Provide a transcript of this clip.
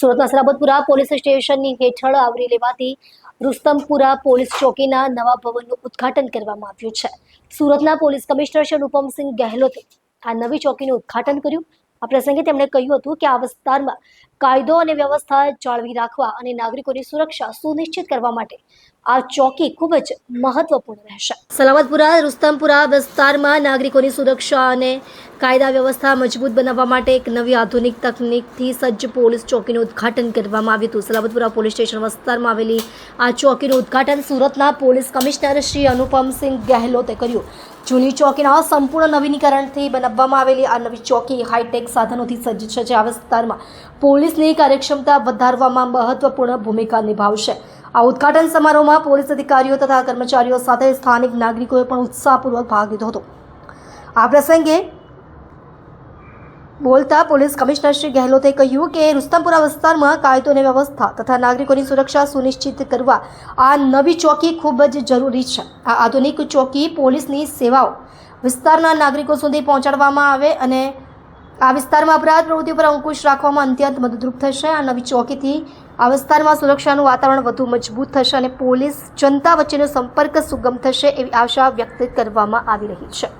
સુરતના સરાબતપુરા પોલીસ સ્ટેશનની હેઠળ આવરી લેવાતી રુસ્તમપુરા પોલીસ ચોકીના નવા ભવનનું ઉદ્ઘાટન કરવામાં આવ્યું છે. સુરતના પોલીસ કમિશનર શ્રી અનુપમસિંહ ગહેલોતે આ નવી ચોકીનું ઉદ્ઘાટન કર્યું. આ પ્રસંગે તેમણે કહ્યું હતું કે આ વિસ્તારમાં કાયદો અને વ્યવસ્થા જાળવી રાખવા અને નાગરિકોની સુરક્ષા સુનિશ્ચિત કરવા માટે આ ચોકી ખૂબ જ મહત્વપૂર્ણ રહેશે. સલામતપુરા રુસ્તમપુરા વિસ્તારમાં નાગરિકોની સુરક્ષા અને કાયદા વ્યવસ્થા મજબૂત બનાવવા માટે એક નવી આધુનિક તકનીકથી સજ્જ પોલીસ ચોકીનું ઉદ્ઘાટન કરવામાં આવ્યું હતું. સલાબતપુરા પોલીસ સ્ટેશન વિસ્તારમાં આવેલી આ ચોકીનું ઉદ્ઘાટન સુરતના પોલીસ કમિશનર શ્રી અનુપમસિંહ ગેહલોતે કર્યું. જૂની ચોકીના સંપૂર્ણ નવીનીકરણથી બનાવવામાં આવેલી આ નવી ચોકી હાઈટેક સાધનોથી સજ્જ છે, જે આ વિસ્તારમાં પોલીસની કાર્યક્ષમતા વધારવામાં મહત્વપૂર્ણ ભૂમિકા નિભાવશે. આ ઉદ્ઘાટન સમારોહમાં પોલીસ અધિકારીઓ તથા કર્મચારીઓ સાથે સ્થાનિક નાગરિકોએ પણ ઉત્સાહપૂર્વક ભાગ લીધો હતો. આ પ્રસંગે બોલતા પોલીસ કમિશનર શ્રી ગહેલોતે કહ્યું કે રુસ્તમપુરા વિસ્તારમાં કાયદો અને વ્યવસ્થા તથા નાગરિકોની સુરક્ષા સુનિશ્ચિત કરવા આ નવી ચોકી ખૂબ જ જરૂરી છે. આ આધુનિક ચોકી પોલીસની સેવાઓ વિસ્તારના નાગરિકો સુધી પહોંચાડવામાં આવે અને આ વિસ્તારમાં અપરાધ પ્રવૃત્તિ પર અંકુશ રાખવામાં અત્યંત મદદરૂપ થશે. આ નવી ચોકીથી આ વિસ્તારમાં સુરક્ષાનું વાતાવરણ વધુ મજબૂત થશે અને પોલીસ જનતા વચ્ચેનો સંપર્ક સુગમ થશે એવી આશા વ્યક્ત કરવામાં આવી રહી છે.